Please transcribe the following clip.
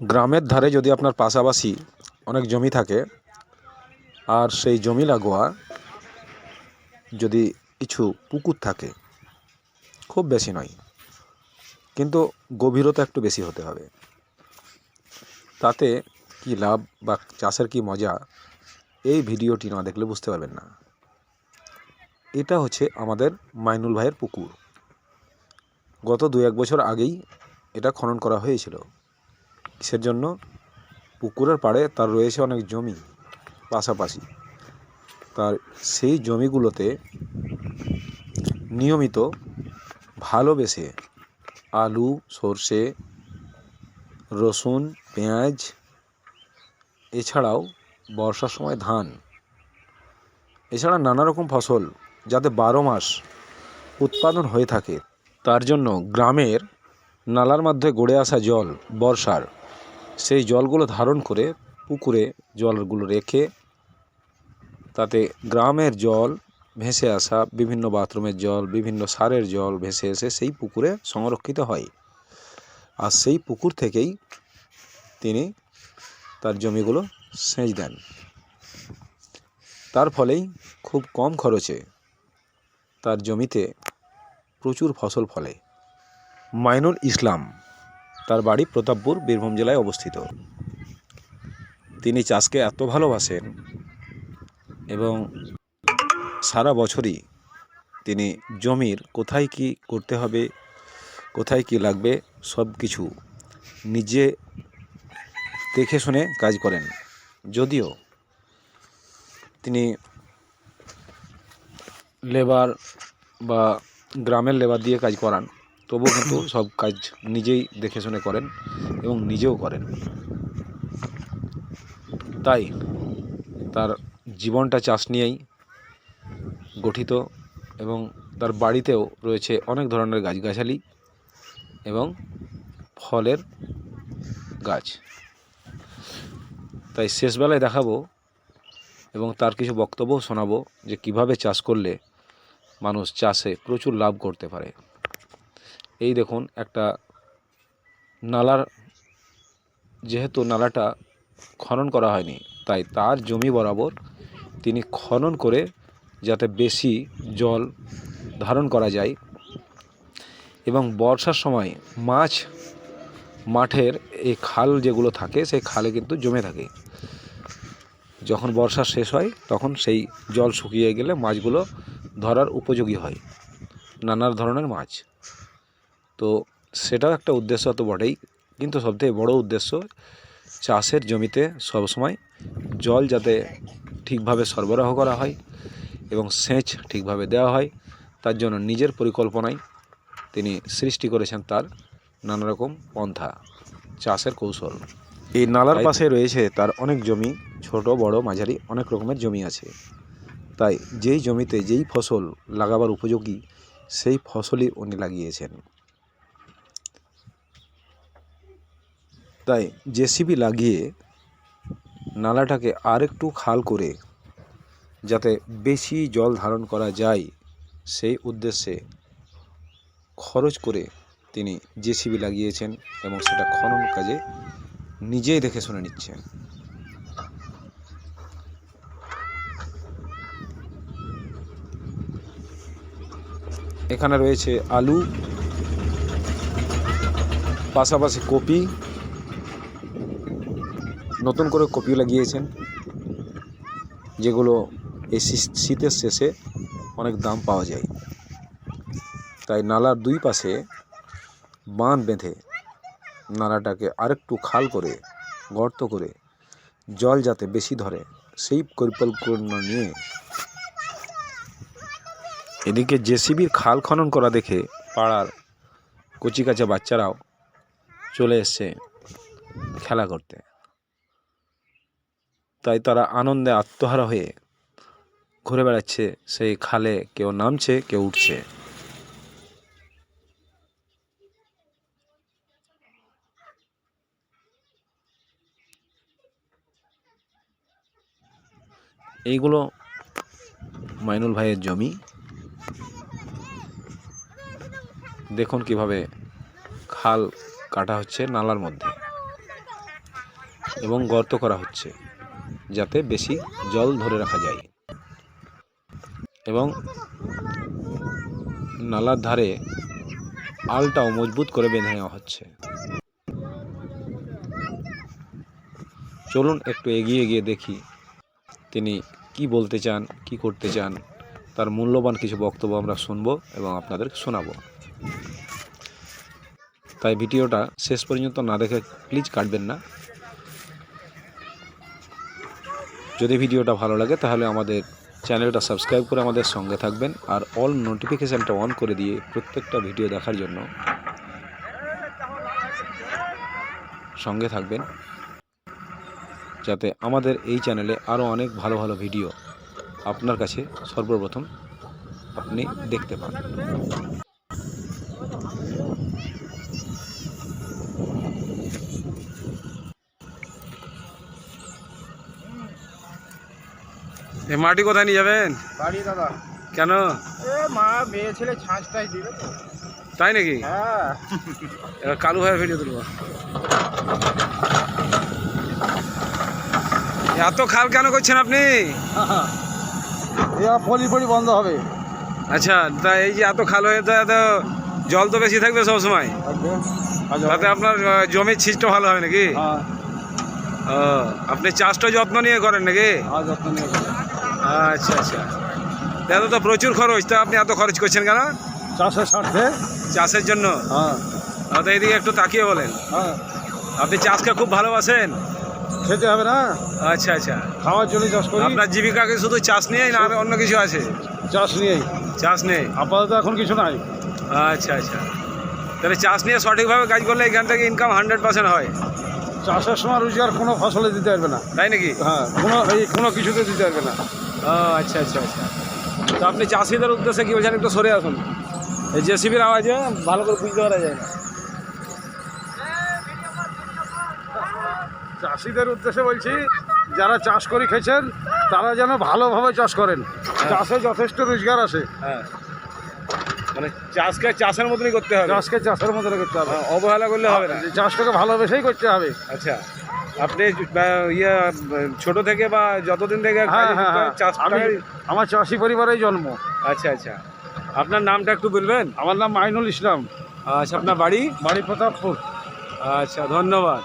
গ্রামের ধারে যদি আপনার পাশাপাশি অনেক জমি থাকে, আর সেই জমি লাগোয়া যদি কিছু পুকুর থাকে, খুব বেশি নয়, কিন্তু গভীরতা একটু বেশি হতে হবে। তাতে কি লাভ বা চাষের কি মজা, এই ভিডিওটি না দেখলে বুঝতে পারবেন না। এটা হচ্ছে আমাদের মাইনুল ভাইয়ের পুকুর। গত দু এক বছর আগেই এটা খনন করা হয়েছিল। কিসের জন্য পুকুরের পাড়ে তার রয়েছে অনেক জমি পাশাপাশি। তার সেই জমিগুলোতে নিয়মিত ভালোবেসে আলু, সর্ষে, রসুন, পেঁয়াজ, এছাড়াও বর্ষার সময় ধান। এছাড়া নানা রকম ফসল যাতে বারো মাস উৎপাদন হয়ে থাকে, তার জন্য গ্রামের নালার মধ্যে গড়ে আসা জল বর্ষার সেই জলগুলো ধারণ করে পুকুরে জলগুলো রেখে তাতে গ্রামের জল ভেসে আসা, বিভিন্ন বাথরুমের জল, বিভিন্ন সারের জল ভেসে এসে সেই পুকুরে সংরক্ষিত হয়। আর সেই পুকুর থেকেই তিনি তার জমিগুলো সেচ দেন। তার ফলেই খুব কম খরচে তার জমিতে প্রচুর ফসল ফলে। মাইনুল ইসলাম তার বাড়ি প্রতাপপুর, বীরভূম জেলায় অবস্থিত। তিনি চাষকে এত ভালোবাসেন এবং সারা বছরই তিনি জমির কোথায় কি করতে হবে, কোথায় কি লাগবে সব কিছু নিজে দেখে শুনে কাজ করেন। যদিও তিনি লেবার বা গ্রামের লেবার দিয়ে কাজ করান। তবুও কিন্তু সব কাজ নিজেই দেখে শুনে করেন এবং নিজেও করেন। তাই তার জীবনটা চাষ নিয়েই গঠিত এবং তার বাড়িতেও রয়েছে অনেক ধরনের গাছগাছালি এবং ফলের গাছ। তাই শেষবেলায় দেখাবো এবং তার কিছু বক্তব্যও শোনাবো যে কীভাবে চাষ করলে মানুষ চাষে প্রচুর লাভ করতে পারে। এই দেখুন, একটা নালার, যেহেতু নালাটা খনন করা হয়নি, তাই তার জমি বরাবর তিনি খনন করে যাতে বেশি জল ধারণ করা যায় এবং বর্ষার সময় মাছ মাঠের এই খাল যেগুলো থাকে, সেই খালে কিন্তু জমে থাকে। যখন বর্ষা শেষ হয়, তখন সেই জল শুকিয়ে গেলে মাছগুলো ধরার উপযোগী হয়। নানা ধরনের মাছ। তো সেটাও একটা উদ্দেশ্য তো বটেই। কিন্তু সবথেকে বড় উদ্দেশ্য চাষের জমিতে সবসময় জল যাতে ঠিকভাবে সরবরাহ করা হয় এবং সেচ ঠিকভাবে দেওয়া হয় তার জন্য নিজের পরিকল্পনায় তিনি সৃষ্টি করেছেন তার নানা রকম পন্থা চাষের কৌশল। এই নালার পাশে রয়েছে তার অনেক জমি ছোট বড় মাঝারি অনেক রকমের জমি আছে। তাই যেই জমিতে যেই ফসল লাগাবার উপযোগী সেই ফসলই উনি লাগিয়েছেন। তাই জেসিবি লাগিয়ে নালাটাকে আরেকটু খাল করে যাতে বেশি জল ধারণ করা যায়, সেই উদ্দেশ্যে খরচ করে তিনি জেসিবি লাগিয়েছেন এবং সেটা খনন কাজে নিজেই দেখে শুনে নিচ্ছেন। এখানে রয়েছে আলু, পাশাপাশি কপি নতুন করে কপি লাগিয়েছেন, যেগুলো এই শীতের শেষে অনেক দাম পাওয়া যায়। তাই নালার দুই পাশে বাঁধ বেঁধে নালাটাকে আরেকটু খাল করে, গর্ত করে জল যাতে বেশি ধরে, সেই পরিকল্পনা নিয়ে এদিকে জেসিবির খাল খনন করা দেখে পাড়ার কচিকাচা বাচ্চারাও চলে এসছে খেলা করতে। তাই তারা আনন্দে আত্মহারা হয়ে ঘুরে বেড়াচ্ছে। সেই খালে কেউ নামছে, কেউ উঠছে। এইগুলো মাইনুল ভাইয়ের জমি। দেখুন কীভাবে খাল কাটা হচ্ছে নালার মধ্যে এবং গর্ত করা হচ্ছে। যাতে বেশি জল ধরে রাখা যায়। এবং নালার ধারে আলটাও মজবুত করে বেঁধে নেওয়া হচ্ছে। চলুন একটু এগিয়ে গিয়ে দেখি তিনি কি বলতে চান, কি করতে চান। তার মূল্যবান কিছু বক্তব্য আমরা শুনব এবং আপনাদের শোনাবো। তাই ভিডিওটা শেষ পর্যন্ত না দেখে প্লিজ কাটবেন না। যদি ভিডিওটা ভালো লাগে, তাহলে আমাদের চ্যানেলটা সাবস্ক্রাইব করে আমাদের সঙ্গে থাকবেন আর অল নোটিফিকেশানটা অন করে দিয়ে প্রত্যেকটা ভিডিও দেখার জন্য সঙ্গে থাকবেন। যাতে আমাদের এই চ্যানেলে আরও অনেক ভালো ভালো ভিডিও আপনার কাছে সর্বপ্রথম আপনি দেখতে পান। এ মাটি কোথায় নিয়ে যাবেন? বাড়ি দাদা। কেন? এ মা মেয়ে ছেলে ছাঁচ দিবে তো। তাই নাকি? হ্যাঁ। এবার কালু ভাইয়ের ভিডিও তুলবো। এত খাল কেন করছেন আপনি? পলি পলি বন্ধ হবে। আচ্ছা তা এই যে এত খাল হয়ে তো এত জল তো বেশি থাকবে সবসময়। তাতে আপনার জমির ছিচটা ভালো হবে নাকি? হ্যাঁ। আপনি চাষটা যত্ন নিয়ে করেন নাকি? হ্যাঁ যত্ন নিয়ে আচ্ছা আচ্ছা। এত তো প্রচুর খরচ। তা আপনি এত খরচ করছেন কেন? চাষের স্বার্থে চাষের জন্য? হ্যাঁ। তো এইদিকে একটু তাকিয়ে বলেন। হ্যাঁ। আপনি চাষকে খুব ভালোবাসেন? খেতে হবে না? আচ্ছা আচ্ছা। খাওয়ার জন্য চাষ করি। আপনার জীবিকাকে শুধু চাষ নিয়েই না অন্য কিছু আছে? চাষ নিয়েই। চাষ নেই? আপাতত এখন কিছু নাই। আচ্ছা আচ্ছা। তাহলে চাষ নিয়ে সঠিকভাবে কাজ করলে এখান থেকে ইনকাম হান্ড্রেড পার্সেন্ট হয়। চাষের সময় রোজগার কোনো ফসলে দিতে পারবে না। তাই নাকি? হ্যাঁ কোনো এই কোনো কিছুতে দিতে পারবে না। আচ্ছা আচ্ছা আচ্ছা। তো আপনি চাষিদের উদ্দেশ্যে কি বলছেন? একটু সরে আসুন। এই জেসিবির আওয়াজে ভালো করে বুঝতে পারা যায় না। চাষিদের উদ্দেশ্যে বলছি যারা চাষ করে খেয়েছেন তারা যেন ভালোভাবে চাষ করেন। চাষে যথেষ্ট রোজগার আসে। হ্যাঁ। মানে চাষকে চাষের মতনই করতে হবে। চাষকে চাষের মতনই করতে হবে। হ্যাঁ, অবহেলা করলে হবে না। চাষটাকে ভালোবেসেই করতে হবে। আচ্ছা। আপনি ইয়ে ছোট থেকে বা যতদিন থেকে হ্যাঁ হ্যাঁ হ্যাঁ আমার চাষি পরিবারেই জন্ম। আচ্ছা আচ্ছা। আপনার নামটা একটু বলবেন? আমার নাম মাইনুল ইসলাম। আচ্ছা আপনার বাড়ি? বাড়ি প্রতাপপুর। আচ্ছা ধন্যবাদ।